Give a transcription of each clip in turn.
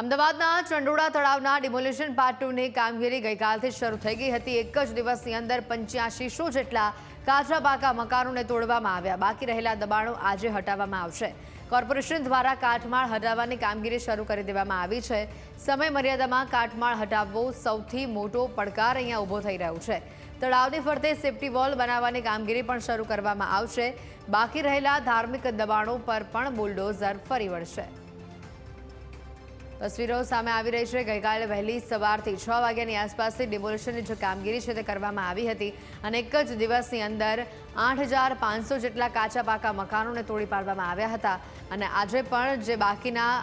અમદાવાદના ચંડોળા તળાવના demolition part ટુની કામગીરી ગઈકાલથી શરૂ થઈ ગઈ હતી. એક જ દિવસની અંદર પંચ્યાસી સો જેટલા કાચા પાકા મકાનોને તોડવામાં આવ્યા. બાકી રહેલા દબાણો આજે હટાવવામાં આવશે. કોર્પોરેશન દ્વારા કાટમાળ હટાવવાની કામગીરી શરૂ કરી દેવામાં આવી છે. સમય મર્યાદામાં કાટમાળ હટાવવો સૌથી મોટો પડકાર અહીંયા ઊભો થઈ રહ્યો છે. તળાવની ફરતે સેફટી વોલ બનાવવાની કામગીરી પણ શરૂ કરવામાં આવશે. બાકી રહેલા ધાર્મિક દબાણો પર પણ બુલડોઝર ફરી વળશે. તસવીરો સામે આવી રહી છે. ગઈકાલે વહેલી સવારથી છ વાગ્યાની આસપાસથી ડિમોલિશનની જે કામગીરી છે તે કરવામાં આવી હતી અને એક જ દિવસની અંદર આઠ જેટલા કાચા પાકા મકાનોને તોડી પાડવામાં આવ્યા હતા. અને આજે પણ જે બાકીના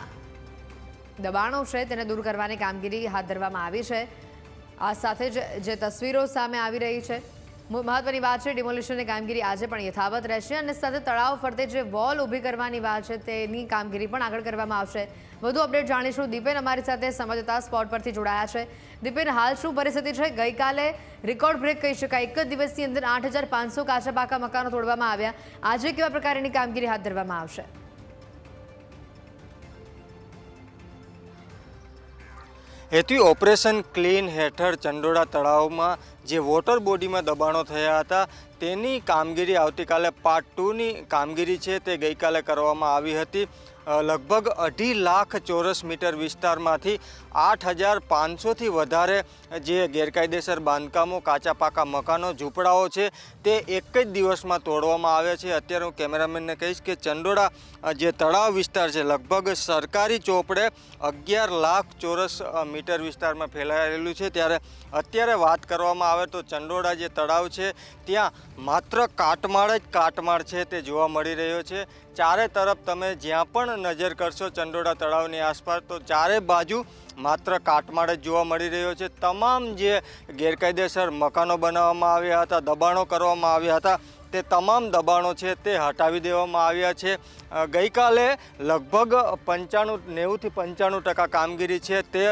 દબાણો છે તેને દૂર કરવાની કામગીરી હાથ ધરવામાં આવી છે. આ સાથે જ જે તસવીરો સામે આવી રહી છે મહત્વની વાત છે ડિમોલિશનની કામગીરી આજે પણ યથાવત રહેશે અને સાથે તળાવ ફરતે જે વોલ ઊભી કરવાની વાત છે, તેની કામગીરી પણ આગળ કરવામાં આવશે. વધુ અપડેટ જાણીશું. દીપેન અમારી સાથે સમજતા સ્પોટ પરથી જોડાયા છે. દીપેન, હાલ શું પરિસ્થિતિ છે? ગઈકાલે રેકોર્ડ બ્રેક કહી શકાય. એક જ દિવસની અંદર આઠ હજાર પાંચસો કાચા પાકા મકાનો તોડવામાં આવ્યા. આજે કેવા પ્રકારની કામગીરી હાથ ધરવામાં આવશે? એથી ઓપરેશન ક્લીન હેઠળ ચંડોળા તળાવમાં જે વોટર બોડીમાં દબાણો થયા હતા, તેની કામગીરી આવતીકાલે પાર્ટ ટુની કામગીરી છે તે ગઈકાલે કરવામાં આવી હતી. લગભગ અઢી લાખ ચોરસ મીટર વિસ્તારમાંથી આઠ હજાર પાંચસોથી વધારે જે ગેરકાયદેસર બાંધકામો કાચા પાકા મકાનો, ઝૂંપડાઓ છે તે એક જ દિવસમાં તોડવામાં આવ્યા છે. અત્યારે હું કેમેરામેનને કહીશ કે ચંડોળા જે તળાવ વિસ્તાર છે, લગભગ સરકારી ચોપડે અગિયાર લાખ ચોરસ મીટર વિસ્તારમાં ફેલાયેલું છે. ત્યારે અત્યારે વાત કરવામાં આવે તો ચંડોળા જે તળાવ છે, ત્યાં માત્ર કાટમાળ જ કાટમાળ છે તે જોવા મળી રહ્યો છે. ચારે તરફ તમે જ્યાં પણ નજર કરશો ચંડોળા તળાવની આસપાસ, તો ચારે બાજુ માત્ર કાટમાળ જ જોવા મળી રહ્યો છે. તમામ જે ગેરકાયદેસર મકાનો બનાવવામાં આવ્યા હતા, દબાણો કરવામાં આવ્યા હતા તે તમામ દબાણો છે તે હટાવી દેવામાં આવ્યા છે. ગઈકાલે લગભગ પંચાણું, નેવુંથી પંચાણું ટકા કામગીરી છે તે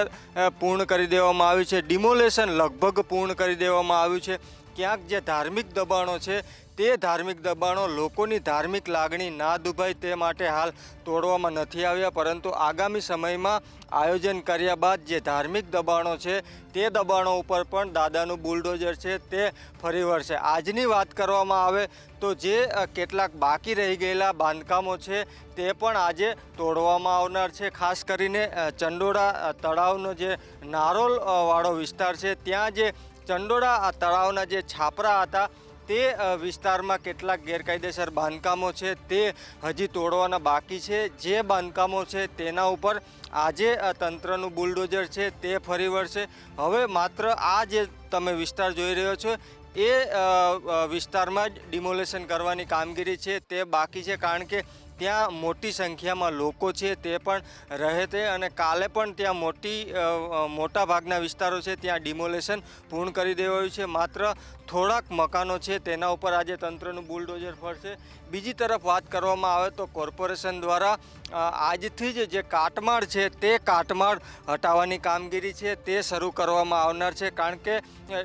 પૂર્ણ કરી દેવામાં આવી છે. ડિમોલેશન લગભગ પૂર્ણ કરી દેવામાં આવ્યું છે. ક્યાંક જે ધાર્મિક દબાણો છે તે ધાર્મિક દબાણો લોકોની ધાર્મિક લાગણી ના દુભાય તે માટે હાલ તોડવામાં નથી આવ્યા, પરંતુ આગામી સમયમાં આયોજન કર્યા બાદ જે ધાર્મિક દબાણો છે તે દબાણો ઉપર પણ દાદાનું બુલડોઝર છે તે ફરી વળશે. આજની વાત કરવામાં આવે તો જે કેટલાક બાકી રહી ગયેલા બાંધકામો છે તે પણ આજે તોડવામાં આવનાર છે. ખાસ કરીને ચંડોળા તળાવનો જે નારોલવાળો વાળો વિસ્તાર છે, ત્યાં જે ચંડોળા તળાવના જે છાપરા હતા તે વિસ્તારમાં કેટલાક ગેરકાયદેસર બાંધકામો છે, તે હજી તોડવાના બાકી છે. જે બાંધકામો છે તેના ઉપર આજે તંત્રનું બુલડોઝર છે, તે ફરી વળશે. હવે માત્ર આ જે તમે વિસ્તાર જોઈ રહ્યો છો, એ વિસ્તારમાં જ ડિમોલેશન કરવાની કામગીરી છે, તે બાકી છે. કારણ કે ત્યાં મોટી સંખ્યામાં લોકો છે, તે પણ રહે તે અને કાલે પણ ત્યાં મોટી મોટા ભાગના વિસ્તારો છે, ત્યાં ડિમોલેશન પૂર્ણ કરી દેવાયું છે. માત્ર થોડાક મકાનો છે, તેના ઉપર આજે તંત્રનું બુલડોઝર ફરશે. બીજી તરફ વાત કરવામાં આવે તો કોર્પોરેશન દ્વારા આજથી જ જે કાટમાળ છે, તે કાટમાળ હટાવવાની કામગીરી છે, તે શરૂ કરવામાં આવનાર છે. કારણ કે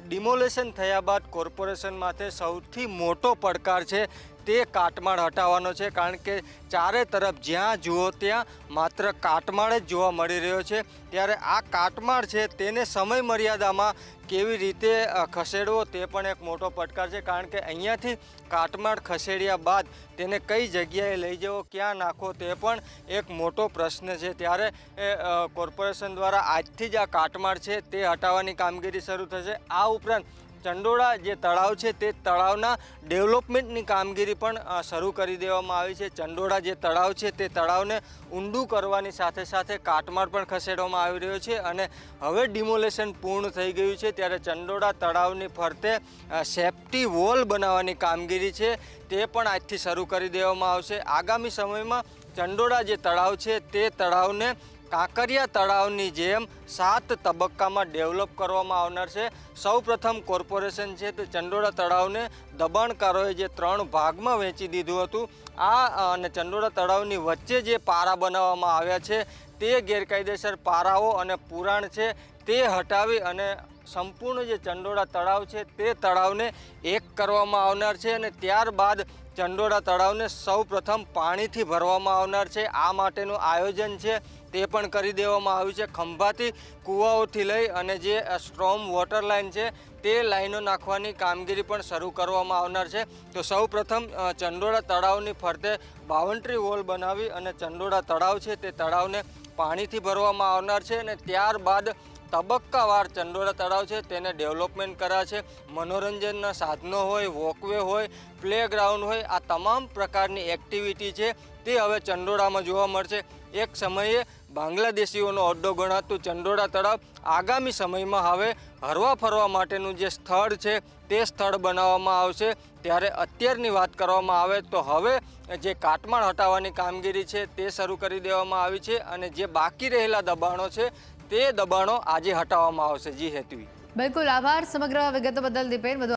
ડિમોલેશન થયા બાદ કોર્પોરેશન માટે સૌથી મોટો પડકાર છે તે કાટમાળ હટાવવાનો છે, કારણ કે ચારે તરફ જ્યાં જુઓ ત્યાં માત્ર કાટમાળ જ જોવા મળી રહ્યો છે. ત્યારે આ કાટમાળ છે તેને સમય મર્યાદામાં કેવી રીતે ખસેડવો તે પણ એક મોટો પડકાર છે, કારણ કે અહીંયાથી કાટમાળ ખસેડ્યા બાદ તેને કઈ જગ્યાએ લઈ જવો, ક્યાં નાખવો તે પણ એક મોટો પ્રશ્ન છે. ત્યારે કોર્પોરેશન દ્વારા આજથી જ આ કાટમાળ છે તે હટાવવાની કામગીરી શરૂ થશે. આ ઉપરાંત ચંડોળા જે તળાવ છે તે તળાવના ડેવલપમેન્ટની કામગીરી પણ શરૂ કરી દેવામાં આવી છે. ચંડોળા જે તળાવ છે તે તળાવને ઊંડું કરવાની સાથે સાથે કાટમાળ પણ ખસેડવામાં આવી રહ્યો છે અને હવે ડિમોલેશન પૂર્ણ થઈ ગયું છે ત્યારે ચંડોળા તળાવની ફરતે સેફ્ટી વોલ બનાવવાની કામગીરી છે તે પણ આજથી શરૂ કરી દેવામાં આવશે. આગામી સમયમાં ચંડોળા જે તળાવ છે તે તળાવને કાંકરિયા તળાવની જેમ સાત તબક્કામાં ડેવલપ કરવામાં આવનાર છે. સૌપ્રથમ કોર્પોરેશન છે તે ચંડોળા તળાવને દબાણકારોએ જે ત્રણ ભાગમાં વહેંચી દીધું હતું. આ અને ચંડોળા તળાવની વચ્ચે જે પારા બનાવવામાં આવ્યા છે તે ગેરકાયદેસર પારાઓ અને પુરાણ છે તે હટાવી અને સંપૂર્ણ જે ચંડોળા તળાવ છે તે તળાવને એક કરવામાં આવનાર છે અને ત્યારબાદ ચંડોળા તળાવને સૌ પ્રથમ પાણીથી ભરવામાં આવનાર છે. આ માટેનું આયોજન છે તે પણ કરી દેવામાં આવ્યું છે. ખંભાથી કૂવાઓથી લઈ અને જે સ્ટ્રોમ વોટર લાઇન છે તે લાઈનો નાખવાની કામગીરી પણ શરૂ કરવામાં આવનાર છે. તો સૌ પ્રથમ ચંડોળા તળાવની ફરતે બાઉન્ડ્રી વોલ બનાવી અને ચંડોળા તળાવ છે તે તળાવને પાણીથી ભરવામાં આવનાર છે અને ત્યારબાદ તબક્કાવાર ચંડોળા તળાવ છે, તેને ડેવલપમેન્ટ કર્યા છે. મનોરંજનના સાધનો હોય, વોકવે હોય, પ્લેગ્રાઉન્ડ હોય, આ તમામ પ્રકારની એક્ટિવિટી છે, તે હવે ચંડોળામાં જોવા મળશે. એક સમયે બાંગ્લાદેશીઓનો અડ્ડો ગણાતું ચંડોળા તળાવ આગામી સમયમાં હવે હરવા ફરવા માટેનું જે સ્થળ છે, તે સ્થળ બનાવવામાં આવશે. ત્યારે અત્યારની વાત કરવામાં આવે તો હવે જે કાટમાળ હટાવવાની કામગીરી છે, તે શરૂ કરી દેવામાં આવી છે અને જે બાકી રહેલા દબાણો છે તે દબાણો આજે હટાવવામાં આવશે. જી હેતવી બિલકુલ આભાર. સમગ્ર વિગતો બદલ દીપેન.